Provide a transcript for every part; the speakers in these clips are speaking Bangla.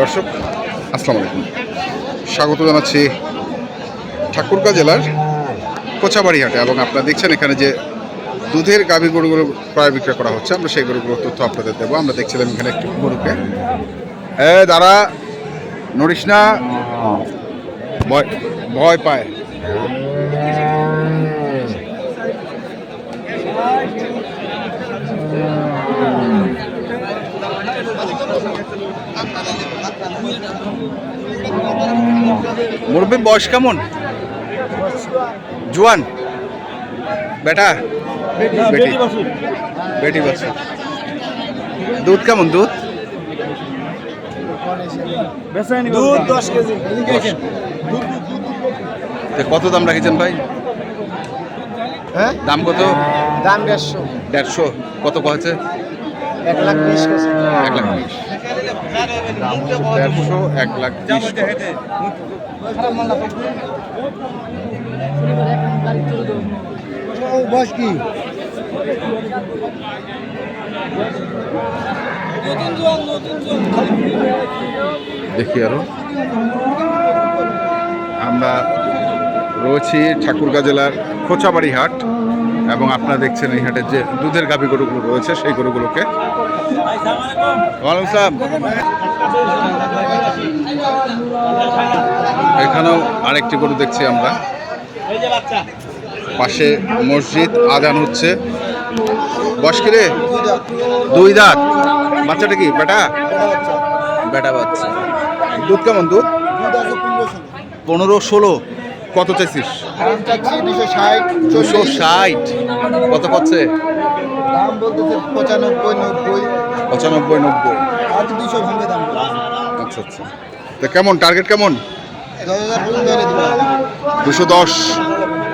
দর্শক, আসসালামু আলাইকুম। স্বাগত জানাচ্ছি ঠাকুরগাঁ জেলার কোচাবাড়ি হাটে এবং আপনারা দেখছেন এখানে যে দুধের গাভী গরুগুলো প্রায় বিক্রয় করা হচ্ছে। আমরা সেই গরুগুলোর তথ্য আপনাদের দেবো। আমরা দেখছিলাম এখানে একটি গরুকে। এ, দাঁড়া, নড়িস না। ভয় ভয় পায়। মুরব্বী বয়স কেমন? জুয়ান? বেটা? বেটি বেটি। দুধ কেমন দুধ? দুধ দশ কেজি। কত দাম রাখেছেন ভাই? হ্যাঁ? দাম কত? দাম দেড়শো। দেড়শো। কত কয়েছে? এক লাখ বিশ এক লাখ বিশ। দেড়শো এক লাখ বিশ বয়স কি দেখি আরও। আমরা রয়েছি ঠাকুরগাঁ জেলার খোঁচাবাড়ি হাট। এবং আপনারা দেখছেন এই হাটের যে দুধের গাভী গরুগুলো রয়েছে সেই গরুগুলোকে। ওয়ালাইকুম এখানেও আরেকটি গরু দেখছি আমরা। পাশে মসজিদ আজান হচ্ছে। বয়স কি রে? দুই দাঁত। বাচ্চাটা কি? বেটা? বেটা বাচ্চা। দুধ কেমন দুধ? পনেরো ষোলো। কত চাইছিস? দুশো ষাট কত করছে দাম বলতেছে পঁচানব্বই নব্বই। পঁচানব্বই নব্বই। আজ দুশো দাম। আচ্ছা আচ্ছা। তা কেমন? টার্গেট কেমন? দশ দুশো দশ।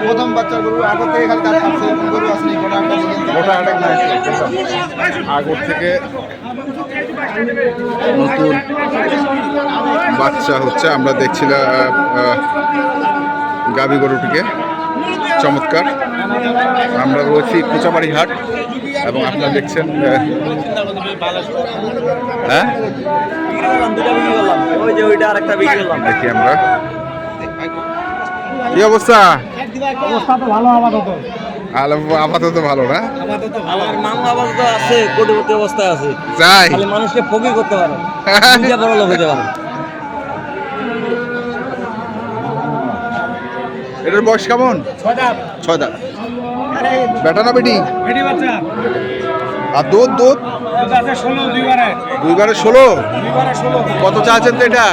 প্রথম বাচ্চার গরু আগে থেকে খালি দাম থাকছে এরকম গরু আসেনি গোটা একটা গোটা আটেক নাই। আগর থেকে নতুন বাচ্চা হচ্ছে আমরা দেখছিলাম গাবি গরুটিকে চমৎকার। আমরা রয়েছি কোচাবাড়ি হাট এবং আপনারা দেখছেন হ্যাঁ? দেখি আমরা। কি অবস্থা? অবস্থা তো ভালো আপাতত আপাতত ভালো না? আমার আপাতত আছে কোটিপতি অবস্থায় আছে। মানুষকে ফকির করতে পারে। নিজে বড় লোক হতে পারে। এটার বয়স কেমন? ছয় দাঁত বেটা না বেটি? ভেটি আর দুধ দুধ? দুইবারে। দুইবারে ষোলো? কত চাচ্ছেন তো এটা?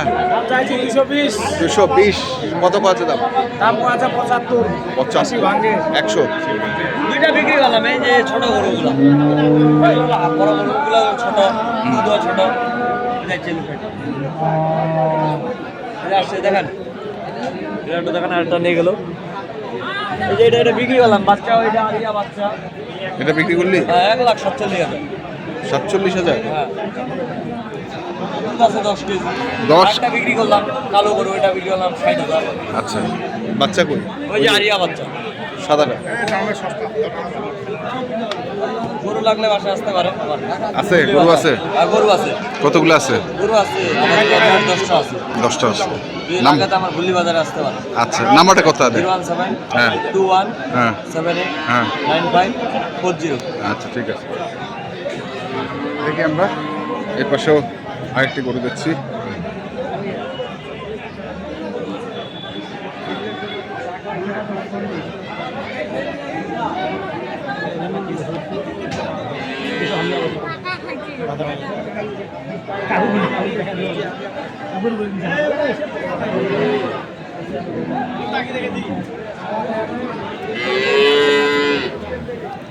দাম দুশো বিশ। কত আছে দাম? দাম আছে পঁচাত্তর। পঁচাশি ভাঙে। একশো। দুইটা বিক্রি করলাম এই যে ছোট গরুগুলো। বড় গরুগুলো ছোট ছোট। দেখেন। একটু দেখেন আরেকটা নিয়ে গেল। এই যে এটা এটা বিক্রি করলাম বাচ্চা ওইটা আরিয়া বাচ্চা। এটা বিক্রি করলি? হ্যাঁ, এক লাখ সাতচল্লিশ হাজার। সাতচল্লিশ হাজার? হ্যাঁ। দশ কেজি। দশ? একটা বিক্রি করলাম কালো গরু ওইটা বিক্রি করলাম ষাট হাজার। আচ্ছা বাচ্চা কই? ওই যে আরিয়া বাচ্চা। সাদাটা? লাগলে বাসায় আসতে পারে। আবার। আছে, গরু আছে? আর গরু আছে। কতগুলো আছে? গরু আছে দশটা আছে। দশটা আছে। নাম? আমার বাজারে আসতে পারে। আচ্ছা নাম্বারটা কত আছে হ্যাঁ। টু ওয়ান হ্যাঁ। সেভেন এইট হ্যাঁ। Nine five four zero. আচ্ছা ঠিক আছে। দেখি আমরা। এর পাশেও আরেকটি গরু দেখছি।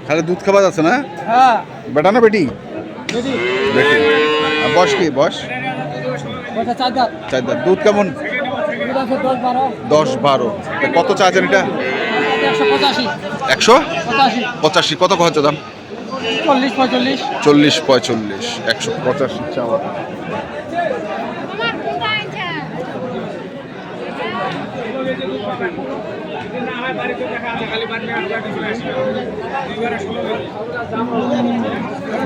খালি দুধ খাবার আছে না? হ্যাঁ। বেটা না বেটি? বয়স কি? বস চার দাঁত। দুধ কেমন? দশ বারো। কত চাচ্ছেন এটা? একশো পঁচাশি। কত খরচা দাম চল্লিশ পঁয়চল্লিশ একশো পঁচাশি চাওয়া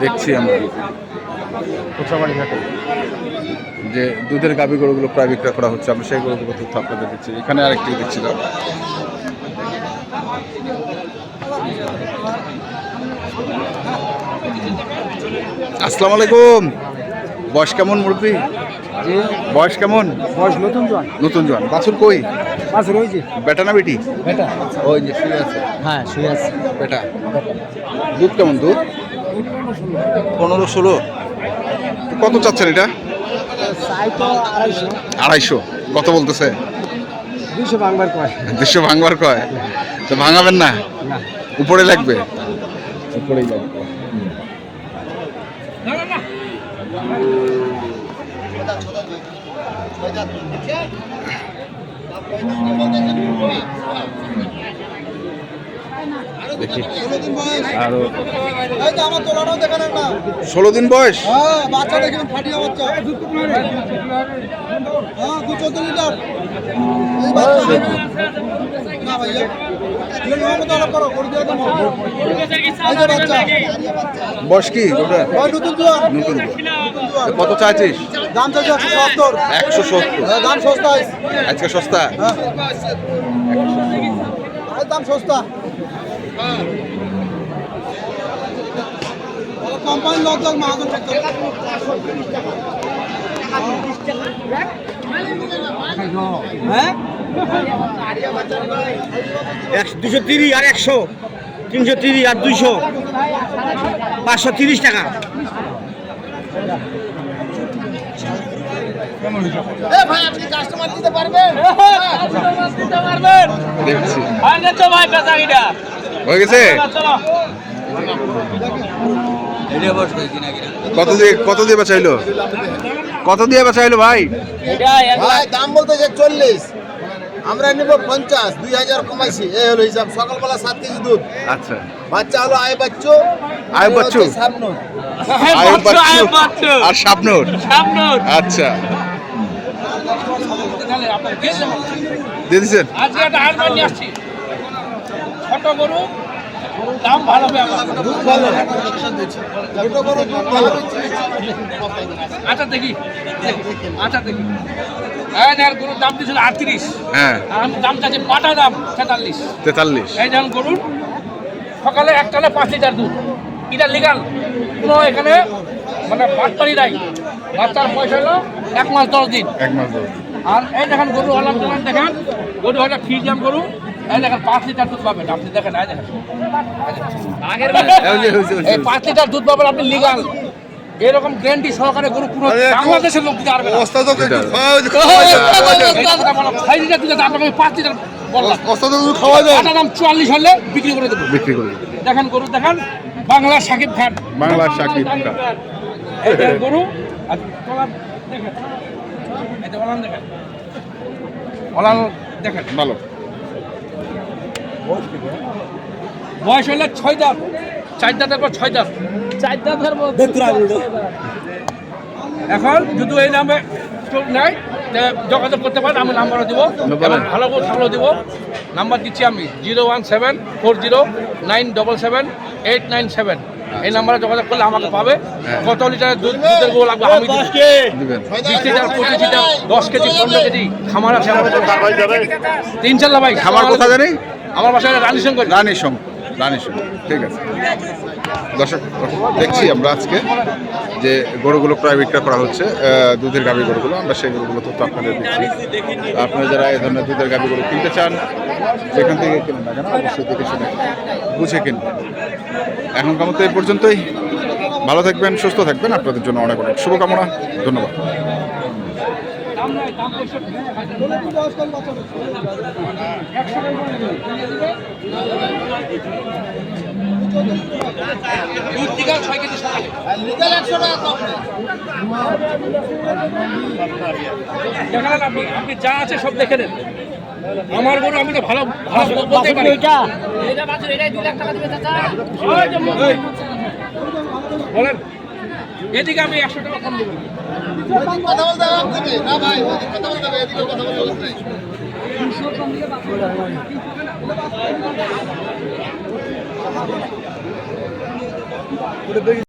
দেখছি আমরা। কোচাবাড়ি ঘাটে যে দুধের গাভী গরুগুলো প্রায় বিক্রয় করা হচ্ছে আমরা সেই গরুগুলো তথ্য আপনাদের দিচ্ছি। এখানে আরেকটি দেখছিলাম আসসালামু আলাইকুম। বয়স কেমন মুরব্বী? বয়স কেমন? বয়স নতুন জন নতুন জন বাছুর কই? পাঁচ রয়েছে বেটা না বেটি? বেটা। ওই যে শুয়ে আছে। হ্যাঁ শুয়ে আছে। বেটা। দুধ কেমন দুধ? পনেরো ষোলো। কত চাচ্ছেন এটা? আড়াইশো। কত বলতেছে? দুশো বাংবার কয়। দেড়শো ভাঙবার কয়। তো ভাঙাবেন না? না। উপরে লাগবে? উপরেই লাগবে দেখি আরও এই তো আমার তোলানো দেখেন না ষোলো দিন বয়স হ্যাঁ বাচ্চা দেখবেন ফাটিয়ে বাচ্চা হ্যাঁ দু চোদ্দ লিটার এই বাচ্চা না ভাইয়া এগুলো নিয়ম মতো আলাপ করো করে যে বাচ্চা বয়স কি ওই নতুন জোয়ান নতুন নতুন কত চাইছিস? দাম চাইছে একশো সত্তর। একশো সত্তর। হ্যাঁ, দাম আজকে সস্তা? হ্যাঁ। দাম সস্তা। কোম্পানি লজ লজ মাহাজন থাকতো হ্যাঁ? দুশো তিরিশ আর একশো। তিনশো তিরিশ আর দুইশো। পাঁচশো তিরিশ টাকা। দেখছি। ভাই হয়ে গেছে? কত দিয়ে কত দিয়ে বাঁচাইলো? কত দিয়ে বাঁচাইলো ভাই? ভাই দাম বলতে যে চল্লিশ। আমরা নিব পঞ্চাশ দুই হাজার কমাইছি। এই হলো হিসাব সকালবেলা সাত কেজি দুধ। আচ্ছা। বাচ্চা হলো আয় বাচ্চু আয় বাচ্চু? আয়ুব বাচ্চু আর সামনুর আচ্ছা। দিয়ে দিচ্ছেন আজকে একটা আরমান নিয়ে আসছি। ছোট গরু দাম ভালো হবে আমার। দুধ ভালো ছোট বড় দুধ ভালো আচ্ছা দেখি। আচ্ছা দেখি। এই দেখেন গরুর দাম দিয়েছিল আটত্রিশ। হ্যাঁ। আর আমি দাম চাচ্ছি দাম তেতাল্লিশ। তেতাল্লিশ। এই যেমন গরুর। সকালে একটালে পাঁচ লিটার দুধ। এটা লিগাল কোনো এখানে মানে বাটপারি নাই। বাচ্চার পয়সা হলো এক মাস দশ দিন। এক মাস ধরে আর এই দেখেন গরু হলাম দেখেন দেখেন। গরু হলে ফিজিয়াম গরু? এই দেখেন পাঁচ লিটার দুধ পাবেন আপনি দেখেন এই দেখেন। আগের এই পাঁচ লিটার দুধ পাবেন আপনি লিগাল এরকম গ্যারান্টি সহকারে গরু পুরো বাংলাদেশের লোক দিতে পারবে না। ওস্তাদ ছয় লিটার দুধ আছে, আপনাকে আমি পাঁচ লিটার বললাম। খাওয়া যায় দাম চুয়াল্লিশ হলে বিক্রি করে দেবো। বিক্রি করে দেখেন গরু দেখেন বাংলার সাকিব খান। বাংলার শাকিব খান। গরু আর দেখেন। দেখেন। দেখেন। ভালো। বয়স হলে ছয় দাঁত। চার দাঁতের পর ছয় দাঁত। চার দাঁতের এখন যদি এই নামে নেয় তা যোগাযোগ করতে পারেন আমি নাম্বারও দিব। ভালো করে ভালো দিব। নাম্বার দিচ্ছি আমি zero one seven four zero nine double seven eight nine seven. এই নাম্বারে যোগাযোগ করলে আমাকে পাবে। কত লিটারের দুধ দুধের গো লাগবে? আমি দিব। দিবেন। বিশ লিটার পঁচিশ লিটার দশ কেজি পনেরো কেজি খামার আছে আমার তিন চাল্লা ভাই খামার কথা জানি? আমার বাসায় রানী শঙ্কর। রানী সং রানী সং ঠিক আছে। দর্শক, দেখছি আমরা আজকে যে গরুগুলো প্রায় বিক্রয় করা হচ্ছে দুধের গাভী গরুগুলো। আমরা সেই গরুগুলো তথ্য আপনাদের দিচ্ছি। আপনারা যারা এই ধরনের দুধের গাভী গরু কিনতে চান সেখান থেকে কিনুন না কেন, অবশ্যই দেখে শুনে বুঝে কিনবেন এখনকার মতো এই পর্যন্তই। ভালো থাকবেন, সুস্থ থাকবেন। আপনাদের জন্য অনেক অনেক শুভকামনা। ধন্যবাদ। আপনি আপনি যা আছে সব দেখে নেন। আমার গরু আমি তো ভালো ভালো বলতে পারি। বলেন এদিকে আমি একশো টাকা কম দেবো। কথা বলতে হবে না ভাই কথা বলতে হবে এদিকে কথা বলতে হবে। What a big